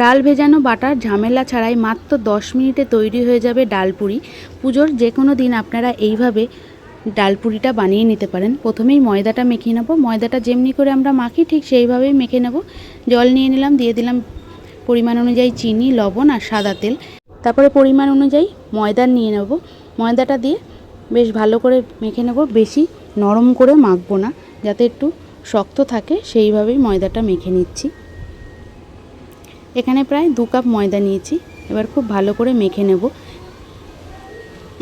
ডাল ভেজানো বাটার ঝামেলা ছাড়াই মাত্র দশ মিনিটে তৈরি হয়ে যাবে ডালপুরি। পুজোর যে কোনো দিন আপনারা এইভাবে ডালপুরিটা বানিয়ে নিতে পারেন। প্রথমেই ময়দাটা মেখে নেব। ময়দাটা যেমনি করে আমরা মাখি, ঠিক সেইভাবেই মেখে নেব। জল নিয়ে নিলাম, দিয়ে দিলাম পরিমাণ অনুযায়ী চিনি, লবণ আর সাদা তেল। তারপরে পরিমাণ অনুযায়ী ময়দা নিয়ে নেব। ময়দাটা দিয়ে বেশ ভালো করে মেখে নেব। বেশি নরম করে মাখবো না। যাতে একটু শক্ত থাকে, সেইভাবেই ময়দাটা মেখে নিচ্ছি। এখানে প্রায় দু কাপ ময়দা নিয়েছি। এবার খুব ভালো করে মেখে নেব।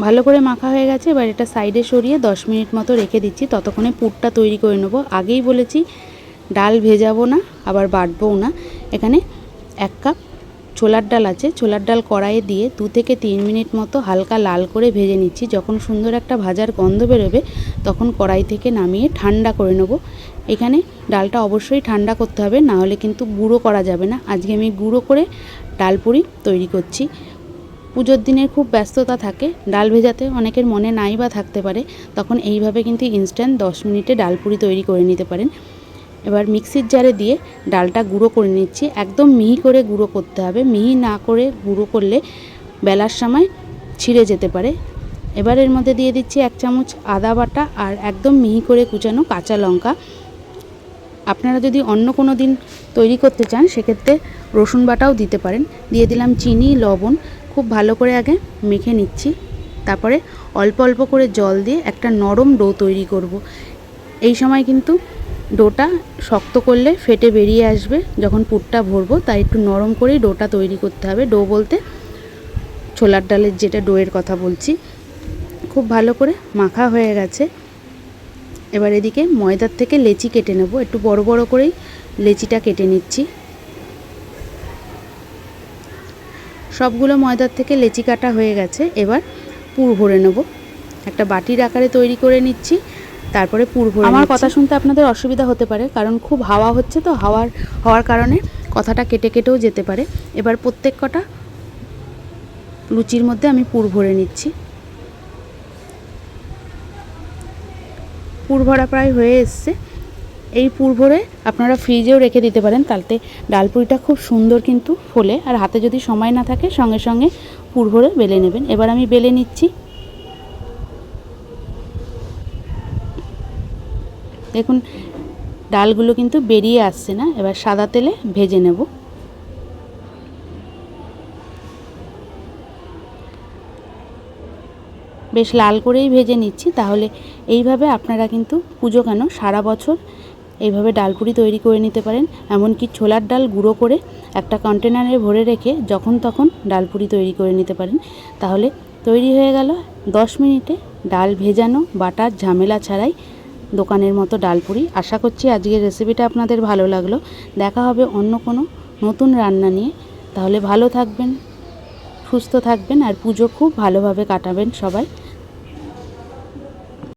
ভালো করে মাখা হয়ে গেছে। এবার এটা সাইডে সরিয়ে দশ মিনিট মতো রেখে দিচ্ছি। ততক্ষণে পুরটা তৈরি করে নেব। আগেই বলেছি, ডাল ভেজাবো না, আবার বাটবও না। এখানে এক কাপ ছোলার ডাল আছে, ছোলার ডাল কড়াইয়ে দিয়ে দু থেকে তিন মিনিট মতো হালকা লাল করে ভেজে নিচ্ছি। যখন সুন্দর একটা ভাজার গন্ধ বেরোবে, তখন কড়াই থেকে নামিয়ে ঠান্ডা করে নেব। এখানে ডালটা অবশ্যই ঠান্ডা করতে হবে, না হলে কিন্তু গুঁড়ো করা যাবে না। আজকে আমি গুঁড়ো করে ডাল ডালপুরি তৈরি করছি। পুজোর দিনের খুব ব্যস্ততা থাকে, ডাল ভেজাতে অনেকের মনে নাই বা থাকতে পারে। তখন এইভাবে কিন্তু ইনস্ট্যান্ট দশ মিনিটে ডাল ডালপুরি তৈরি করে নিতে পারেন। এবার মিক্সির জারে দিয়ে ডালটা গুঁড়ো করে নিচ্ছি। একদম মিহি করে গুঁড়ো করতে হবে। মিহি না করে গুঁড়ো করলে বেলার সময় ছিঁড়ে যেতে পারে। এবার এর মধ্যে দিয়ে দিচ্ছি এক চামচ আদা বাটা আর একদম মিহি করে কুচানো কাঁচা লঙ্কা। আপনারা যদি অন্য কোনো দিন তৈরি করতে চান, সেক্ষেত্রে রসুন বাটাও দিতে পারেন। দিয়ে দিলাম চিনি, লবণ। খুব ভালো করে আগে মেখে নিচ্ছি। তারপরে অল্প অল্প করে জল দিয়ে একটা নরম ডো তৈরি করব। এই সময় কিন্তু ডোটা শক্ত করলে ফেটে বেরিয়ে আসবে। যখন পুরটা ভরবো, তাই একটু নরম করেই ডোটা তৈরি করতে হবে। ডো বলতে ছোলার ডালের যেটা ডোয়ের কথা বলছি। খুব ভালো করে মাখা হয়ে গেছে। এবার এদিকে ময়দার থেকে লেচি কেটে নেব। একটু বড় বড় করেই লেচিটা কেটে নিচ্ছি। সবগুলো ময়দার থেকে লেচি কাটা হয়ে গেছে। এবার পুর ভরে নেব। একটা বাটির আকারে তৈরি করে নিচ্ছি। তারপরে পুর ভরে আমার কথা শুনতে আপনাদের অসুবিধা হতে পারে কারণ খুব হাওয়া হচ্ছে তো হাওয়ার হওয়ার কারণে কথাটা কেটে কেটেও যেতে পারে। এবার প্রত্যেক কটা লুচির মধ্যে আমি পুর ভরে নিচ্ছি। পুর ভরা প্রায় হয়ে এসছে। এই পুর ভরে আপনারা ফ্রিজেও রেখে দিতে পারেন তাতে ডালপুরিটা খুব সুন্দর কিন্তু ফোলে আর হাতে যদি সময় না থাকে সঙ্গে সঙ্গে পুর ভরে বেলে নেবেন। এবার আমি বেলে নিচ্ছি। দেখুন, ডালগুলো কিন্তু বেরিয়ে আসছে না? এবার সাদা তেলে ভেজে নেব। বেশ লাল করেই ভেজে নিচ্ছি। তাহলে এইভাবে আপনারা কিন্তু পুজো কেন সারা বছর এইভাবে ডালপুরি তৈরি করে নিতে পারেন। এমনকি ছোলার ডাল গুঁড়ো করে একটা কন্টেনারে ভরে রেখে যখন তখন ডালপুরি তৈরি করে নিতে পারেন। তাহলে তৈরি হয়ে গেল দশ মিনিটে ডাল ভেজানো বাটার ঝামেলা ছাড়াই দোকানের মতো ডালপুরি। আশা করছি আজকের রেসিপিটা আপনাদের ভালো লাগল। দেখা হবে অন্য কোনো নতুন রান্না নিয়ে। তাহলে ভালো থাকবেন, সুস্থ থাকবেন, আর পুজো খুব ভালোভাবে কাটাবেন সবাই।